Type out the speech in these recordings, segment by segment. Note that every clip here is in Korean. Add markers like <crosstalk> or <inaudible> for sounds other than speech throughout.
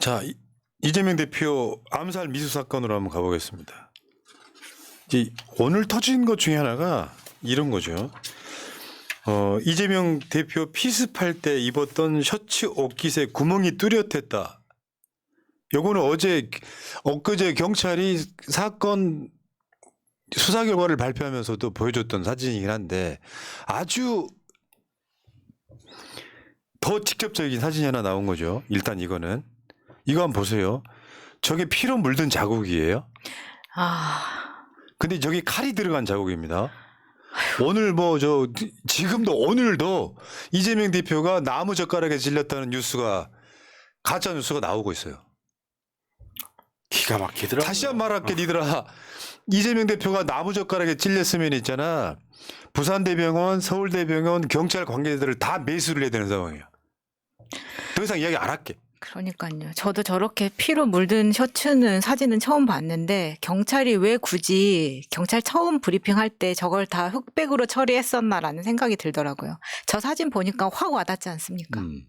자, 이- 이재명 대표 암살 미수 사건으로 한번 가보겠습니다. 이 오늘 터진 것 중에 하나가 이런 거죠. 어, 이재명 대표 피습할 때 입었던 셔츠 옷깃에 구멍이 뚜렷했다. 요거는 어제 엊그제 경찰이 사건 수사 결과를 발표하면서도 보여줬던 사진이긴 한데 아주 더 직접적인 사진이 하나 나온 거죠. 일단 이거는 이거 한번 보세요. 저게 피로 물든 자국이에요. 아, 근데 저기 칼이 들어간 자국입니다. 오늘 뭐 저 지금도 오늘도 이재명 대표가 나무 젓가락에 찔렸다는 뉴스가 가짜 뉴스가 나오고 있어요. 기가 막히더라고요. 다시 한번 말할게 니들아. 이재명 대표가 나무 젓가락에 찔렸으면 있잖아. 부산대병원, 서울대병원, 경찰 관계자들을 다 매수를 해야 되는 상황이야. 더 이상 이야기 안 할게. 그러니까요. 저도 저렇게 피로 물든 셔츠는 사진은 처음 봤는데 경찰이 왜 굳이 경찰 처음 브리핑할 때 저걸 다 흑백으로 처리했었나라는 생각이 들더라고요. 저 사진 보니까 확 와닿지 않습니까? 음.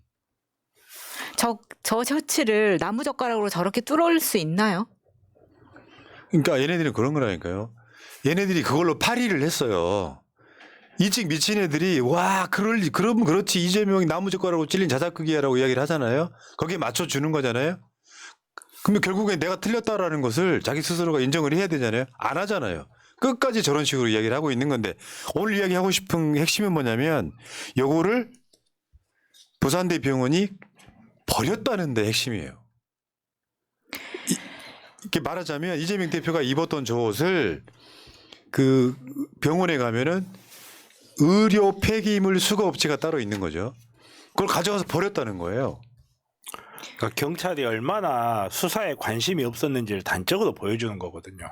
저, 저 셔츠를 나무젓가락으로 저렇게 뚫을 수 있나요? 그러니까 얘네들이 그런 거라니까요. 얘네들이 그걸로 파리를 했어요. 일찍 미친 애들이 와 그럴 리- 그러면 그렇지 이재명이 나무젓가락으로 찔린 자작극이야라고 이야기를 하잖아요. 거기에 맞춰 주는 거잖아요. 그러면 결국에 내가 틀렸다라는 것을 자기 스스로가 인정을 해야 되잖아요. 안 하잖아요. 끝까지 저런 식으로 이야기를 하고 있는 건데 오늘 이야기하고 싶은 핵심은 뭐냐면 요거를 부산대 병원이 버렸다는 데 핵심이에요. 이- 이렇게 말하자면 이재명 대표가 입었던 저 옷을 그 병원에 가면은 의료 폐기물 수거 업체가 따로 있는 거죠. 그걸 가져가서 버렸다는 거예요. 그러니까 경찰이 얼마나 수사에 관심이 없었는지를 단적으로 보여주는 거거든요.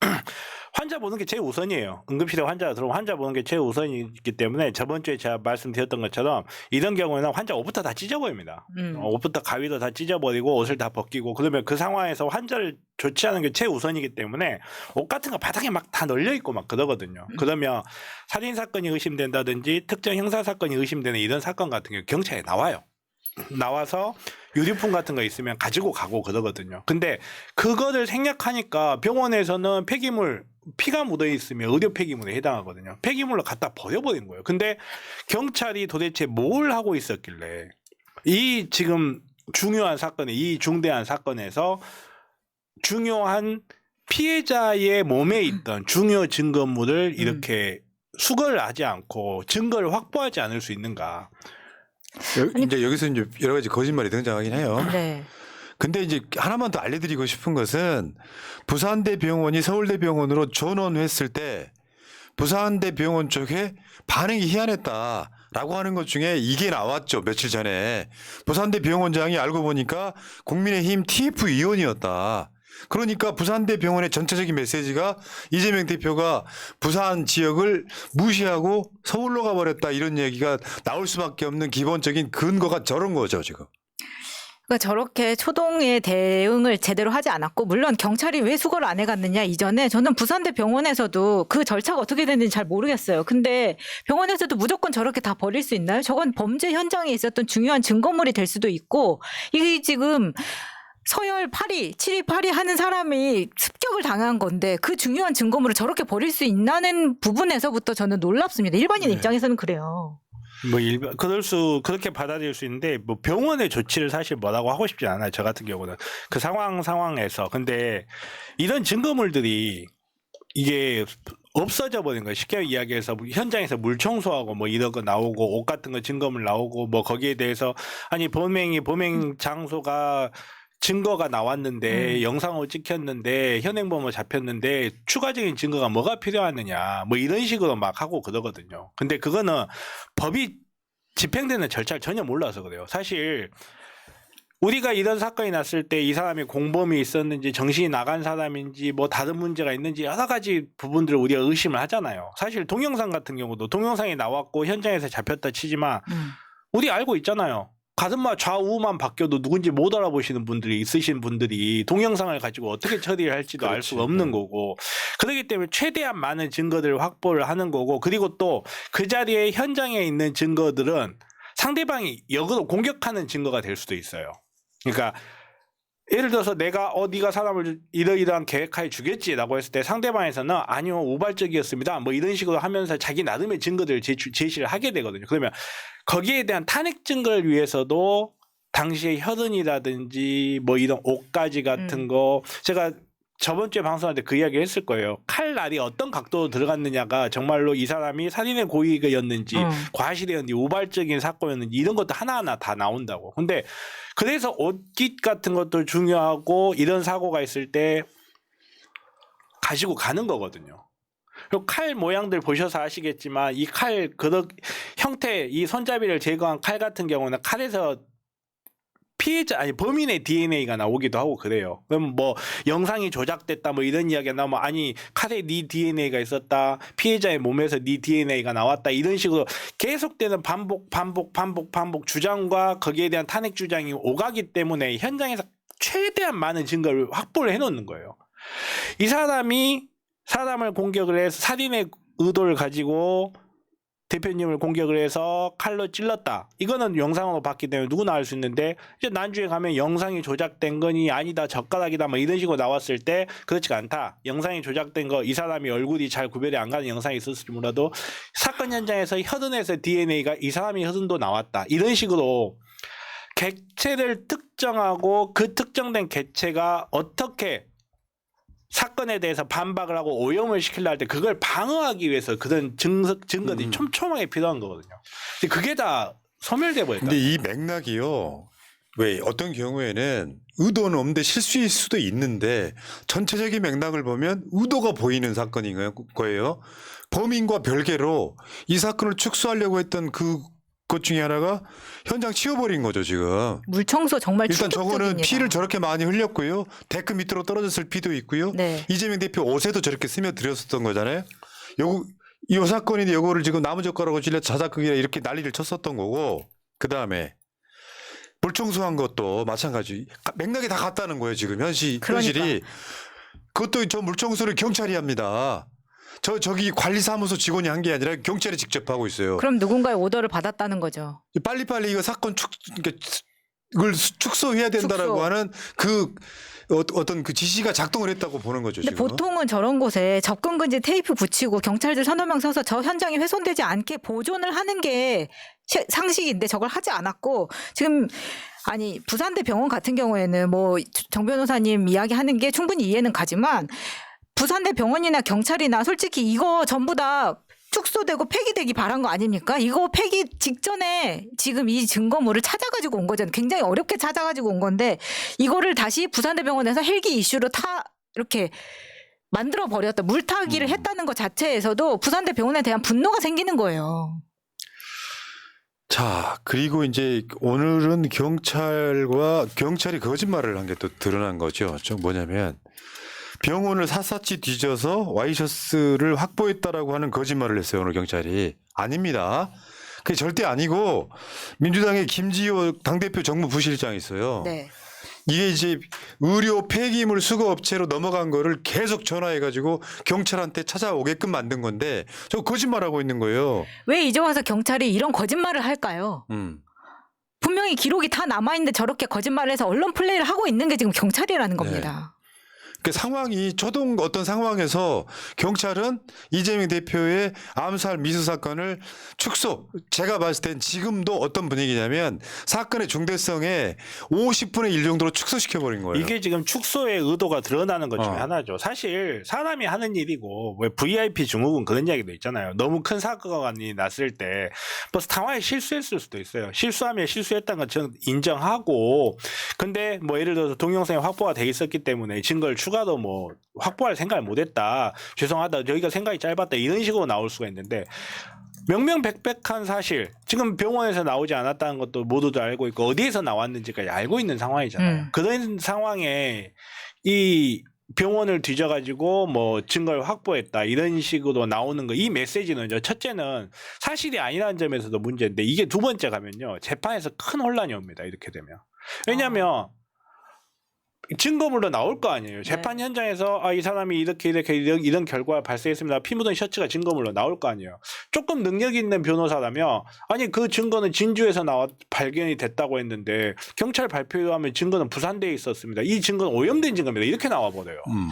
<clears throat> <clears throat> 환자 보는 게 제일 우선이에요. 응급실에 환자가 들어오면 환자 보는 게 제일 우선이기 때문에 저번 주에 제가 말씀드렸던 것처럼 이런 경우에는 환자 옷부터 다 찢어버립니다. 음. 어, 옷부터 가위도 다 찢어버리고 옷을 다 벗기고 그러면 그 상황에서 환자를 조치하는 게 최우선이기 때문에 옷 같은 거 바닥에 막 다 널려 있고 막 그러거든요. 그러면 살인 사건이 의심된다든지 특정 형사 사건이 의심되는 이런 사건 같은 경우 경찰에 나와요. <clears throat> 나와서 유류품 같은 거 있으면 가지고 가고 그러거든요. 근데 그거를 생략하니까 병원에서는 폐기물 피가 묻어 있으면 의료 폐기물에 해당하거든요. 폐기물로 갖다 버려버린 거예요. 근데 경찰이 도대체 뭘 하고 있었길래 이 지금 중요한 사건에 이 중대한 사건에서 중요한 피해자의 몸에 있던 중요 증거물을 이렇게 수거를 하지 않고 증거를 확보하지 않을 수 있는가? 여- 이제 여기서 이제 여러 가지 거짓말이 등장하긴 해요. 네. 근데 이제 하나만 더 알려드리고 싶은 것은 부산대 병원이 서울대 병원으로 전원했을 때 부산대 병원 쪽에 반응이 희한했다 라고 하는 것 중에 이게 나왔죠 며칠 전에 부산대 병원장이 알고 보니까 국민의힘 TF 위원이었다. 그러니까 부산대 병원의 전체적인 메시지가 이재명 대표가 부산 지역을 무시하고 서울로 가버렸다 이런 얘기가 나올 수밖에 없는 기본적인 근거가 저런 거죠 지금. 그러니까 저렇게 초동의 대응을 제대로 하지 않았고 물론 경찰이 왜 수거를 안 해갔느냐 이전에 저는 부산대 병원에서도 그 절차가 어떻게 됐는지 잘 모르겠어요. 근데 병원에서도 무조건 저렇게 다 버릴 수 있나요? 저건 범죄 현장에 있었던 중요한 증거물이 될 수도 있고 이게 지금 서열 8위, 7위, 8위 하는 사람이 습격을 당한 건데 그 중요한 증거물을 저렇게 버릴 수 있나는 부분에서부터 저는 놀랍습니다. 일반인 네. 입장에서는 그래요. 뭐 일반 그럴 수 그렇게 받아들일 수 있는데 뭐 병원의 조치를 사실 뭐라고 하고 싶지 않아요. 저 같은 경우는 그 상황 상황에서 근데 이런 증거물들이 이게 없어져 버린 거예요. 쉽게 이야기해서 현장에서 물 청소하고 뭐 이런 거 나오고 옷 같은 거 증거물 나오고 뭐 거기에 대해서 아니 범행이 범행 장소가 증거가 나왔는데 음. 영상으로 찍혔는데 현행범으로 잡혔는데 추가적인 증거가 뭐가 필요하느냐 뭐 이런 식으로 막 하고 그러거든요. 근데 그거는 법이 집행되는 절차를 전혀 몰라서 그래요. 사실 우리가 이런 사건이 났을 때 이 사람이 공범이 있었는지 정신이 나간 사람인지 뭐 다른 문제가 있는지 여러 가지 부분들을 우리가 의심을 하잖아요. 사실 동영상 같은 경우도 동영상이 나왔고 현장에서 잡혔다 치지만 음. 우리 알고 있잖아요. 가슴마 좌우만 바뀌어도 누군지 못 알아보시는 분들이 있으신 분들이 동영상을 가지고 어떻게 처리를 할지도 알. 수가 없는 음. 거고 그렇기 때문에 최대한 많은 증거들을 확보를 하는 거고 그리고 또 그 자리에 현장에 있는 증거들은 상대방이 역으로 공격하는 증거가 될 수도 있어요. 그러니까 예를 들어서 내가 어 네가 사람을 이러이러한 계획하에 죽였지라고 했을 때 상대방에서는 아니요 우발적이었습니다 뭐 이런 식으로 하면서 자기 나름의 증거들을 제출, 제시를 하게 되거든요 그러면 거기에 대한 탄핵 증거를 위해서도 당시의 혈흔이라든지 뭐 이런 옷가지 같은 음. 거 제가 저번 주에 방송할 때 그 이야기 했을 거예요. 칼날이 어떤 각도로 들어갔느냐가 정말로 이 사람이 살인의 고의였는지 음. 과실이었는지 우발적인 사건이었는지 이런 것도 하나하나 다 나온다고. 근데 그래서 옷깃 같은 것도 중요하고 이런 사고가 있을 때 가지고 가는 거거든요. 그리고 칼 모양들 보셔서 아시겠지만 이 칼 그덕 형태 이 손잡이를 제거한 칼 같은 경우는 칼에서 피해자 아니 범인의 DNA가 나오기도 하고 그래요. 그럼 뭐 영상이 조작됐다 뭐 이런 이야기가 나오면 아니 칼에 네 DNA가 있었다. 피해자의 몸에서 네 DNA가 나왔다. 이런 식으로 계속되는 반복 반복 반복 반복 주장과 거기에 대한 탄핵 주장이 오가기 때문에 현장에서 최대한 많은 증거를 확보를 해 놓는 거예요. 이 사람이 사람을 공격을 해서 살인의 의도를 가지고 대표님을 공격을 해서 칼로 찔렀다. 이거는 영상으로 봤기 때문에 누구나 알 수 있는데 이제 난주에 가면 영상이 조작된 거니 아니다 젓가락이다 뭐 이런 식으로 나왔을 때 그렇지가 않다. 영상이 조작된 거 이 사람이 얼굴이 잘 구별이 안 가는 영상이 있었을지 몰라도 사건 현장에서 혈흔에서 DNA가 이 사람이 혈흔도 나왔다. 이런 식으로 객체를 특정하고 그 특정된 객체가 어떻게 사건에 대해서 반박을 하고 오염을 시키려 할때 그걸 방어하기 위해서 그런 증거, 증거들이 음. 촘촘하게 필요한 거거든요. 근데 그게 다 소멸돼 버렸다. 근데 이 맥락이요. 왜 어떤 경우에는 의도는 없는데 실수일 수도 있는데 전체적인 맥락을 보면 의도가 보이는 사건인 거예요. 범인과 별개로 이 사건을 축소하려고 했던 그 것 중에 하나가 현장 치워버린 거죠 지금. 물 청소 정말 일단 저거는 충격적입니다. 피를 저렇게 많이 흘렸고요. 데크 밑으로 떨어졌을 피도 있고요. 네. 이재명 대표 옷에도 저렇게 스며들었었던 거잖아요. 요, 이 사건인데 요거를 지금 나무젓가락으로 찔려 자작극이라 이렇게 난리를 쳤었던 거고 그 다음에 불청소한 것도 마찬가지 맥락이 다 같다는 거예요 지금 현실이 그러니까. 그것도 저 물청소를 경찰이 합니다. 저 저기 관리사무소 직원이 한 게 아니라 경찰이 직접 하고 있어요. 그럼 누군가의 오더를 받았다는 거죠. 빨리빨리 이거 사건 축 그러니까 수- 축소해야 된다라고 축소. 하는 그 어- 어떤 그 지시가 작동을 했다고 보는 거죠 근데 지금. 보통은 저런 곳에 접근 금지 테이프 붙이고 경찰들 서너 명 서서 저 현장이 훼손되지 않게 보존을 하는 게 시- 상식인데 저걸 하지 않았고 지금 아니 부산대 병원 같은 경우에는 뭐 정 변호사님 이야기하는 게 충분히 이해는 가지만 부산대 병원이나 경찰이나 솔직히 이거 전부 다 축소되고 폐기되기 바란 거 아닙니까? 이거 폐기 직전에 지금 이 증거물을 찾아가지고 온 거잖아요. 굉장히 어렵게 찾아가지고 온 건데 이거를 다시 부산대병원에서 헬기 이슈로 타 이렇게 만들어 버렸다 물타기를 음. 했다는 것 자체에서도 부산대병원에 대한 분노가 생기는 거예요. 자, 그리고 이제 오늘은 경찰과 경찰이 거짓말을 한 게 또 드러난 거죠. 저 뭐냐면 병원을 샅샅이 뒤져서 와이셔츠를 확보했다라고 하는 거짓말을 했어요. 오늘 경찰이. 아닙니다. 그게 절대 아니고 민주당의 김지호 당대표 정무부실장이 있어요. 네. 이게 이제 의료 폐기물 수거 업체로 넘어간 거를 계속 전화해 가지고 경찰한테 찾아오게끔 만든 건데 저 거짓말하고 있는 거예요. 왜 이제 와서 경찰이 이런 거짓말을 할까요? 음. 분명히 기록이 다 남아 있는데 저렇게 거짓말을 해서 언론 플레이를 하고 있는 게 지금 경찰이라는 겁니다. 그 상황이 초동 어떤 상황에서 경찰은 이재명 대표의 암살 미수 사건을 축소. 제가 봤을 땐 지금도 어떤 분위기냐면 사건의 중대성에 50분의 1 정도로 축소시켜 버린 거예요. 이게 지금 축소의 의도가 드러나는 것 중에 어. 하나죠. 사실 사람이 하는 일이고 왜 VIP 증후군 그런 이야기도 있잖아요. 너무 큰 사건이 났을 때 버스 당황에 실수했을 수도 있어요. 실수하면 실수했다는 건 인정하고 근데 뭐 예를 들어서 동영상이 확보가 돼 있었기 때문에 증거를 추가로 뭐 확보할 생각을 못했다. 죄송하다. 저희가 생각이 짧았다. 이런 식으로 나올 수가 있는데 명명백백한 사실 지금 병원에서 나오지 않았다는 것도 모두도 알고 있고 어디에서 나왔는지까지 알고 있는 상황이잖아요. 음. 그런 상황에 이 병원을 뒤져가지고 뭐 증거를 확보했다 이런 식으로 나오는 거 이 메시지는 저 첫째는 사실이 아니라는 점에서도 문제인데 이게 두 번째 가면요 재판에서 큰 혼란이 옵니다 이렇게 되면 왜냐하면 증거물로 나올 거 아니에요. 재판 현장에서 아 이 사람이 이렇게 이렇게 이런, 이런 결과가 발생했습니다. 피 묻은 셔츠가 증거물로 나올 거 아니에요. 조금 능력 있는 변호사라면 아니 그 증거는 진주에서 나와 발견이 됐다고 했는데 경찰 발표에 하면 증거는 부산대에 있었습니다. 이 증거는 오염된 증거입니다. 이렇게 나와 버려요. 음.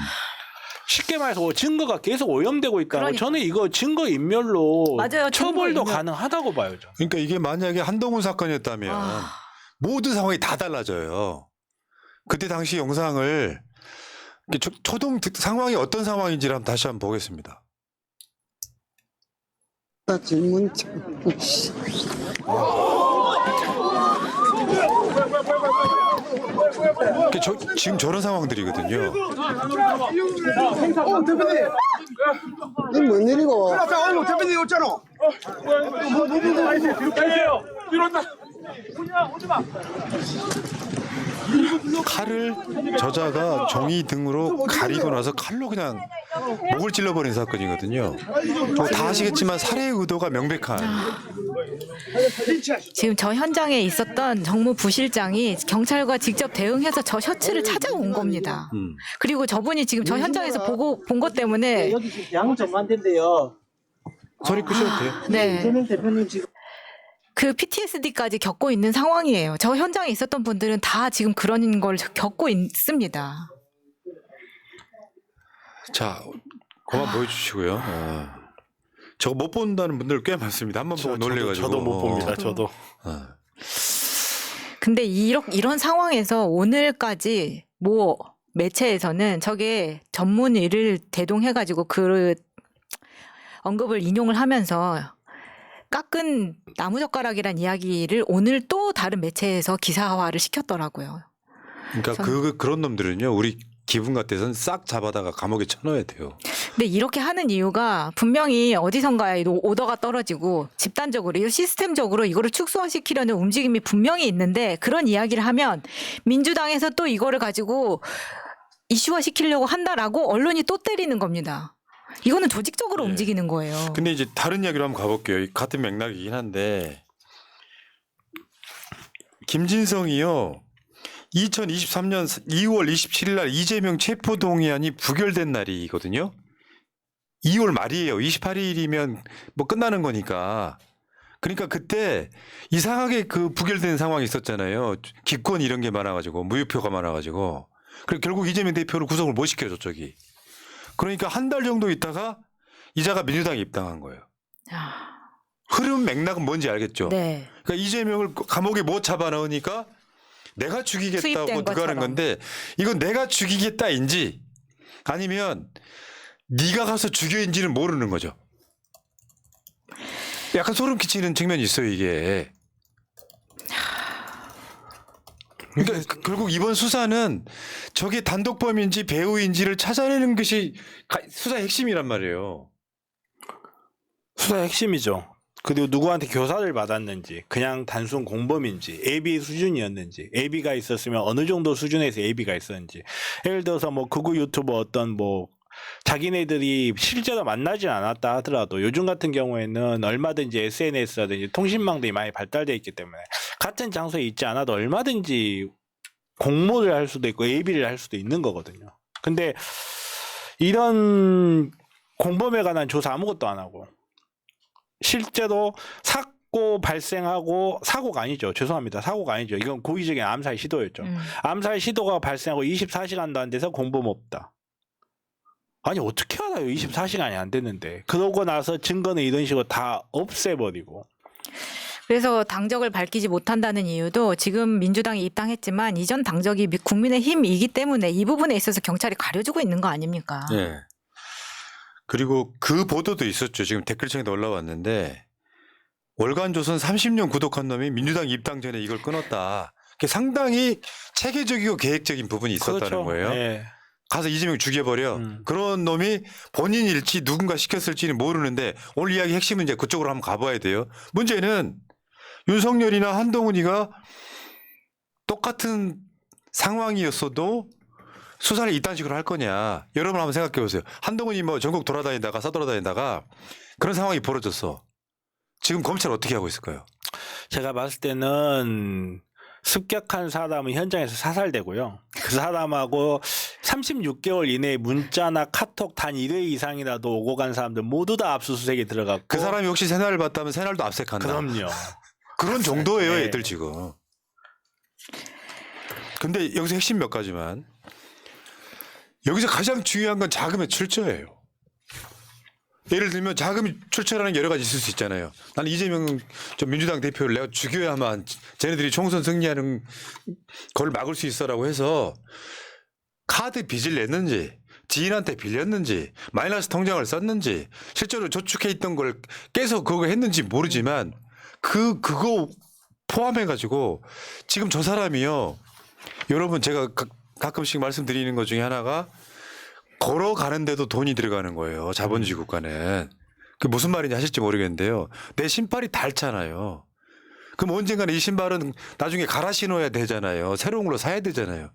쉽게 말해서 증거가 계속 오염되고 있다고 그러니까. 저는 이거 증거 인멸로 맞아요. 증거 처벌도 인멸. 가능하다고 봐요. 저는. 그러니까 이게 만약에 한동훈 사건이었다면 아, 모든 상황이 다 달라져요. 그때 당시 영상을 초, 초동 득- 상황이 어떤 상황인지를 한번 다시 한번 보겠습니다. 나 질문 저- 지금 저런 상황들이거든요. 이게 뭔 일이고? 자, 오늘 대표님 왔잖아. 칼을 저자가 종이 등으로 가리고 나서 칼로 그냥 목을 찔러버린 사건이거든요. 뭐다 아시겠지만 살해 의도가 명백한. 지금 저 현장에 있었던 정무 부실장이 경찰과 직접 대응해서 저 셔츠를 찾아온 겁니다. 음. 그리고 저분이 지금 저 현장에서 보고 본 것 때문에 여기 지금 양 전만대인데요. 소리 끄셔도 돼요. 네. 이재명 대표님 지금 그 PTSD까지 겪고 있는 상황이에요. 저 현장에 있었던 분들은 다 지금 그런 걸 겪고 있습니다. 자, 그만 보여주시고요. 어. 저거 못 본다는 분들 꽤 많습니다. 한번 보고 놀래가지고. 저도 못 봅니다. 어. 저도. 어. 근데 이런 이런 상황에서 오늘까지 뭐 매체에서는 저게 전문 의를 대동해가지고 그 언급을 인용을 하면서 깎은 나무젓가락이란 이야기를 오늘 또 다른 매체에서 기사화를 시켰더라고요. 그러니까 전- 그 그런 놈들은요. 우리 기분 같아서는 싹 잡아다가 감옥에 쳐넣어야 돼요. 근데 이렇게 하는 이유가 분명히 어디선가에 도 오더가 떨어지고 집단적으로 이 시스템적으로 이거를 축소시키려는 움직임이 분명히 있는데 그런 이야기를 하면 민주당에서 또 이거를 가지고 이슈화 시키려고 한다라고 언론이 또 때리는 겁니다. 이거는 조직적으로 예. 움직이는 거예요. 근데 이제 다른 이야기로 한번 가볼게요. 이 같은 맥락이긴 한데 김진성이요. 2023년 2월 27일 날 이재명 체포 동의안이 부결된 날이거든요. 2월 말이에요. 28일이면 뭐 끝나는 거니까. 그러니까 그때 이상하게 그 부결된 상황이 있었잖아요. 기권 이런 게 많아가지고 무효표가 많아가지고. 그래 결국 이재명 대표를 구속을 못 시켜줘 저기. 그러니까 한 달 정도 있다가 이자가 민주당에 입당한 거예요. 아, 흐름 맥락은 뭔지 알겠죠. 네. 그러니까 이재명을 감옥에 못 잡아 넣으니까 내가 죽이겠다고 들어가는 것처럼. 건데 이건 내가 죽이겠다인지 아니면 네가 가서 죽여인지는 모르는 거죠. 약간 소름 끼치는 측면이 있어요 이게. 그러니까 그- 결국 이번 수사는 저게 단독범인지 배우인지를 찾아내는 것이 가- 수사의 핵심이란 말이에요. 수사의 핵심이죠. 그리고 누구한테 교사를 받았는지, 그냥 단순 공범인지, AB 수준이었는지, AB가 있었으면 어느 정도 수준에서 AB가 있었는지. 예를 들어서 뭐 극우 유튜버 어떤 뭐 자기네들이 실제로 만나지 않았다 하더라도 요즘 같은 경우에는 얼마든지 SNS라든지 통신망들이 많이 발달되어 있기 때문에 같은 장소에 있지 않아도 얼마든지 공모를 할 수도 있고 AB를 할 수도 있는 거거든요. 근데 이런 공범에 관한 조사 아무것도 안 하고 실제로 사고 발생하고 사고가 아니죠. 죄송합니다. 사고가 아니죠. 이건 고의적인 암살 시도였죠. 음. 암살 시도가 발생하고 24시간도 안 돼서 공범 없다. 아니 어떻게 알아요? 24시간이 안 됐는데. 그러고 나서 증거는 이런 식으로 다 없애버리고. 그래서 당적을 밝히지 못한다는 이유도 지금 민주당이 입당했지만 이전 당적이 미- 국민의힘이기 때문에 이 부분에 있어서 경찰이 가려주고 있는 거 아닙니까? 예. 그리고 그 보도도 있었죠. 지금 댓글창에도 올라왔는데 월간조선 30년 구독한 놈이 민주당 입당 전에 이걸 끊었다. 그게 상당히 체계적이고 계획적인 부분이 있었다는 그렇죠. 거예요. 예. 가서 이재명 죽여버려. 음. 그런 놈이 본인일지 누군가 시켰을지는 모르는데 오늘 이야기 핵심은 이제 그쪽으로 한번 가봐야 돼요. 문제는 윤석열이나 한동훈이가 똑같은 상황이었어도 수사를 이딴 식으로 할 거냐. 여러분 한번 생각해 보세요. 한동훈이 뭐 전국 돌아다니다가 서돌아다니다가 그런 상황이 벌어졌어. 지금 검찰 어떻게 하고 있을까요? 제가 봤을 때는 습격한 사람은 현장에서 사살되고요. 그 사람하고 36개월 이내에 문자나 카톡 단 1회 이상이라도 오고 간 사람들 모두 다 압수수색에 들어갔고 그 사람이 혹시 새날을 봤다면 새날도 압색한다. 그럼요. 그런 정도예요, 네. 애들 지금. 근데 여기서 핵심 몇 가지만. 여기서 가장 중요한 건 자금의 출처예요. 예를 들면 자금이 출처라는 게 여러 가지 있을 수 있잖아요. 나는 이재명 저 민주당 대표를 내가 죽여야만 쟤네들이 총선 승리하는 걸 막을 수 있어라고 해서 카드 빚을 냈는지 지인한테 빌렸는지 마이너스 통장을 썼는지 실제로 저축해 있던 걸 깨서 그거 했는지 모르지만 그 그거 포함해 가지고 지금 저 사람이요 여러분 제가 가, 가끔씩 말씀드리는 것 중에 하나가 걸어가는데도 돈이 들어가는 거예요 자본주의 국가는. 그 무슨 말인지 하실지 모르겠는데요. 내 신발이 닳잖아요. 그럼 언젠가는 이 신발은 나중에 갈아 신어야 되잖아요. 새로운 걸로 사야 되잖아요.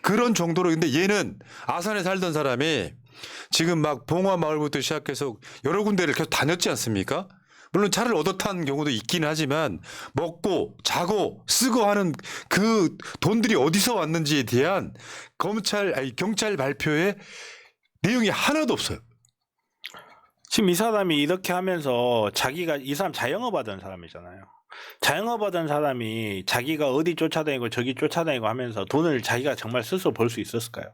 그런 정도로 근데 얘는 아산에 살던 사람이 지금 막 봉화 마을부터 시작해서 여러 군데를 계속 다녔지 않습니까? 물론 차를 얻어 탄 경우도 있긴 하지만 먹고 자고 쓰고 하는 그 돈들이 어디서 왔는지에 대한 검찰 아니 경찰 발표에 내용이 하나도 없어요. 지금 이 사람이 이렇게 하면서 자기가 이 사람 자영업 하던 사람이잖아요. 자영업 하던 사람이 자기가 어디 쫓아다니고 저기 쫓아다니고 하면서 돈을 자기가 정말 스스로 벌 수 있었을까요?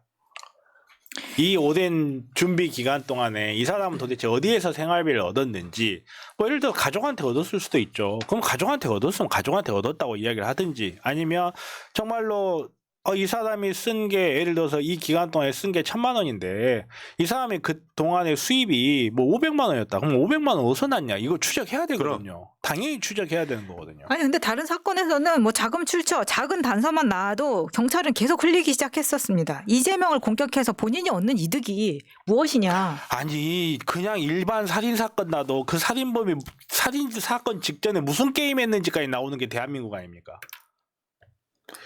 이 오랜 준비 기간 동안에 이 사람은 도대체 어디에서 생활비를 얻었는지 뭐 예를 들어 가족한테 얻었을 수도 있죠. 그럼 가족한테 얻었으면 가족한테 얻었다고 이야기를 하든지 아니면 정말로 어, 이 사람이 쓴 게 예를 들어서 이 기간 동안에 쓴 게 천만 원인데 이 사람이 그 동안의 수입이 뭐 500만 원이었다. 그럼 500만 원 어디서 났냐? 이거 추적해야 되거든요. 당연히 추적해야 되는 거거든요. 아니 근데 다른 사건에서는 뭐 자금 출처, 작은 단서만 나와도 경찰은 계속 흘리기 시작했었습니다. 이재명을 공격해서 본인이 얻는 이득이 무엇이냐? 아니 그냥 일반 살인 사건 나도 그 살인범이 살인 사건 직전에 무슨 게임 했는지까지 나오는 게 대한민국 아닙니까?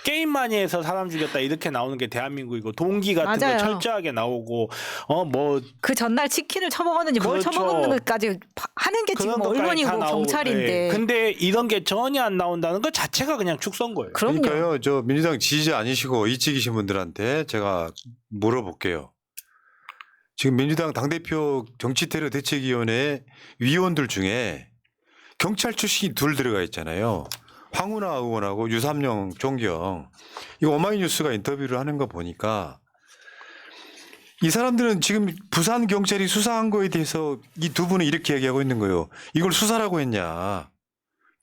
게임 많이 해서 사람 죽였다 이렇게 나오는 게 대한민국이고 동기 같은 맞아요. 거 철저하게 나오고 어뭐 그 전날 치킨을 처먹었는지 뭘 그렇죠. 처먹는 것까지 파- 하는 게 지금 언론이고 경찰인데. 근데 이런 게 전혀 안 나온다는 것 자체가 그냥 축선 거예요. 그럼요. 그러니까요, 저 민주당 지지자 아니시고 이직이신 분들한테 제가 물어볼게요. 지금 민주당 당대표 정치테러 대책위원회 위원들 중에 경찰 출신이 둘 들어가 있잖아요. 황운하 의원하고 유삼영 존경. 이거 오마이뉴스가 인터뷰를 하는 거 보니까 이 사람들은 지금 부산 경찰이 수사한 거에 대해서 이 두 분은 이렇게 얘기하고 있는 거예요. 이걸 수사라고 했냐.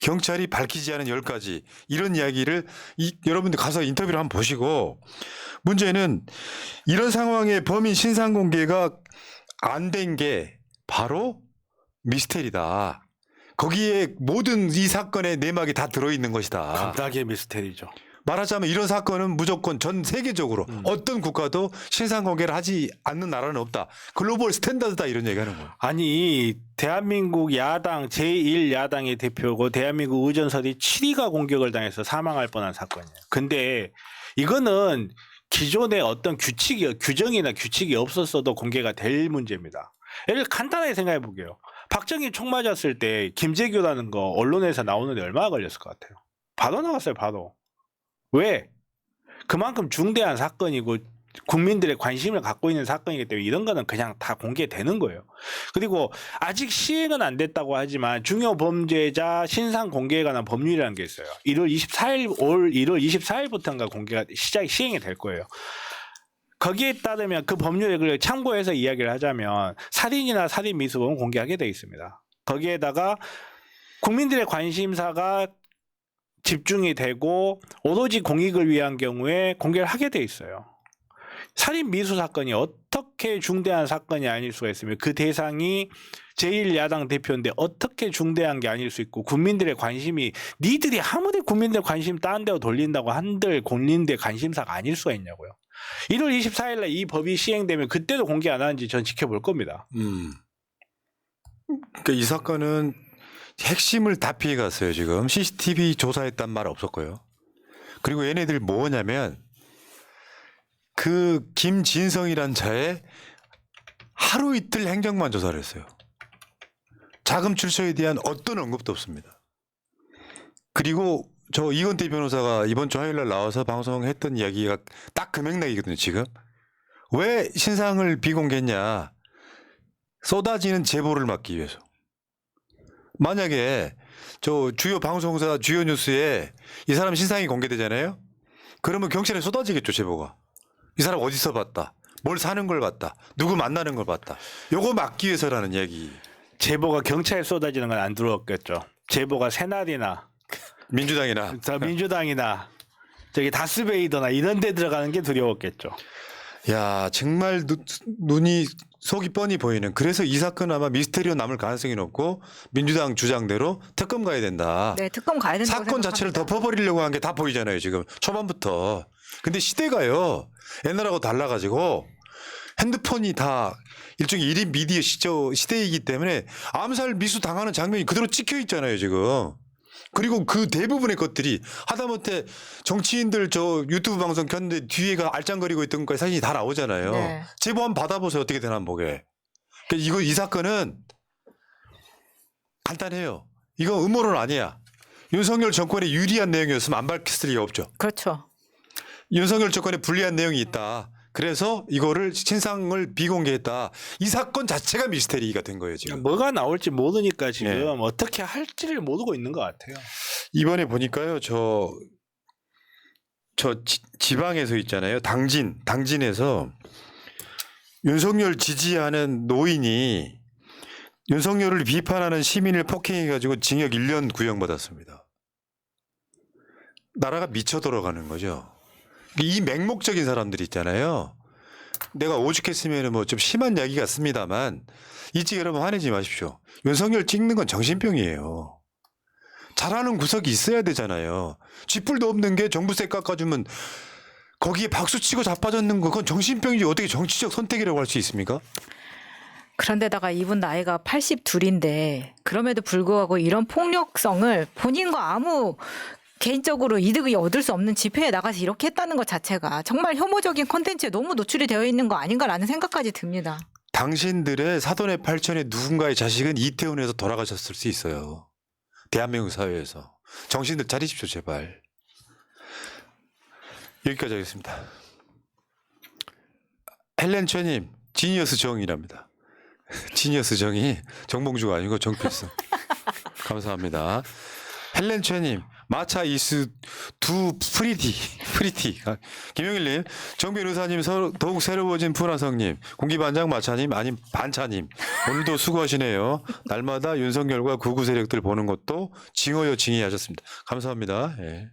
경찰이 밝히지 않은 열 가지 이런 이야기를 이, 여러분들 가서 인터뷰를 한번 보시고 문제는 이런 상황에 범인 신상 공개가 안 된 게 바로 미스테리다. 거기에 모든 이 사건의 내막이 다 들어있는 것이다. 감당의 미스테리죠. 말하자면 이런 사건은 무조건 전 세계적으로 어떤 국가도 신상 공개를 하지 않는 나라는 없다. 글로벌 스탠다드다 이런 얘기하는 거예요. 아니 대한민국 야당 제1 야당의 대표고 대한민국 의전설이 7위가 공격을 당해서 사망할 뻔한 사건이에요. 근데 이거는 기존의 어떤 규칙이 규정이나 규칙이 없었어도 공개가 될 문제입니다. 예를 간단하게 생각해 볼게요. 박정희 총 맞았을 때 김재규라는 거 언론에서 나오는데 얼마나 걸렸을 것 같아요? 바로 나왔어요, 바로. 왜? 그만큼 중대한 사건이고 국민들의 관심을 갖고 있는 사건이기 때문에 이런 거는 그냥 다 공개되는 거예요. 그리고 아직 시행은 안 됐다고 하지만 중요 범죄자 신상 공개에 관한 법률이라는 게 있어요. 1월 24일 올 1월 24일부터인가 공개가 시작 시행이 될 거예요. 거기에 따르면 그 법률에 그 참고해서 이야기를 하자면 살인이나 살인 미수범은 공개하게 돼 있습니다. 거기에다가 국민들의 관심사가 집중이 되고 오로지 공익을 위한 경우에 공개를 하게 돼 있어요. 살인 미수 사건이 어떻게 중대한 사건이 아닐 수가 있으며 그 대상이 제1야당 대표인데 어떻게 중대한 게 아닐 수 있고 국민들의 관심이 니들이 아무리 국민들 관심 딴 데로 돌린다고 한들 국민들 관심사가 아닐 수가 있냐고요. 1월 24일 날 이 법이 시행되면 그때도 공개 안 하는지 전 지켜볼 겁니다. 음. 그러니까 이 사건은 핵심을 다 피해 갔어요 지금 CCTV 조사했단 말 없었고요. 그리고 얘네들 뭐냐면 그 김진성이란 자의 하루 이틀 행적만 조사를 했어요. 자금 출처에 대한 어떤 언급도 없습니다. 그리고 저 이건태 변호사가 이번 주 화요일 날 나와서 방송했던 이야기가 딱 그 맥락이거든요, 지금. 왜 신상을 비공개했냐? 쏟아지는 제보를 막기 위해서. 만약에 저 주요 방송사 주요 뉴스에 이 사람 신상이 공개되잖아요. 그러면 경찰에 쏟아지겠죠, 제보가. 이 사람 어디서 봤다. 뭘 사는 걸 봤다. 누구 만나는 걸 봤다. 요거 막기 위해서라는 얘기. 제보가 경찰에 쏟아지는 건 안 들어왔겠죠. 제보가 새날이나 민주당이나 자, 민주당이나 저기 다스베이더나 이런 데 들어가는 게 두려웠겠죠. 야 정말 누- 눈이 속이 뻔히 보이는 그래서 이 사건 아마 미스테리로 남을 가능성이 높고 민주당 주장대로 특검 가야 된다. 네, 특검 가야 된다고 사건 자체를. 덮어버리려고 한 게 다 보이잖아요 지금 초반부터. 근데 시대가요 옛날하고 달라가지고 핸드폰이 다 일종의 1인 미디어 시저 시대이기 때문에 암살 미수 당하는 장면이 그대로 찍혀 있잖아요 지금. 그리고 그 대부분의 것들이 하다못해 정치인들 저 유튜브 방송 켰는데 뒤에가 알짱거리고 있던 것까지 사진이 다 나오잖아요. 네. 제보 한번 받아보세요 어떻게 되나 한번 보게. 그러니까 이거 이 사건은 간단해요. 이건 음모론 아니야. 윤석열 정권에 유리한 내용이었으면 안 밝혔을 리가 없죠. 그렇죠. 윤석열 정권에 불리한 내용이 있다. 그래서 이거를 신상을 비공개했다. 이 사건 자체가 미스테리가 된 거예요 지금. 뭐가 나올지 모르니까 지금 네. 어떻게 할지를 모르고 있는 것 같아요. 이번에 보니까요 저 저 지방에서 있잖아요 당진 당진에서 윤석열 지지하는 노인이 윤석열을 비판하는 시민을 폭행해가지고 징역 1년 구형받았습니다. 나라가 미쳐 돌아가는 거죠. 이 맹목적인 사람들 있잖아요. 내가 오죽했으면 뭐 좀 심한 이야기 같습니다만 일찍 여러분 화내지 마십시오. 윤석열 찍는 건 정신병이에요. 잘하는 구석이 있어야 되잖아요. 쥐뿔도 없는 게 정부세 깎아주면 거기에 박수 치고 자빠졌는 거 그건 정신병이지 어떻게 정치적 선택이라고 할 수 있습니까? 그런데다가 이분 나이가 82인데 그럼에도 불구하고 이런 폭력성을 본인과 아무 개인적으로 이득이 얻을 수 없는 집회에 나가서 이렇게 했다는 것 자체가 정말 혐오적인 콘텐츠에 너무 노출이 되어 있는 거 아닌가라는 생각까지 듭니다. 당신들의 사돈의 팔촌의 누군가의 자식은 이태원에서 돌아가셨을 수 있어요. 대한민국 사회에서. 정신들 차리십시오, 제발. 여기까지 하겠습니다. 헬렌 최님, 지니어스 정이랍니다. <laughs> 지니어스 정이 정봉주가 아니고 정필승. <laughs> 감사합니다. 헬렌 최님, 마차 이스 두 프리티, 프리티. 아, 김영일님, 정빈 의사님, 서- 더욱 새로워진 푸나성님, 공기반장 마차님, 아님 반차님. 오늘도 수고하시네요. 날마다 윤석열과 구구 세력들 보는 것도 징어요 징이 하셨습니다. 감사합니다. 예.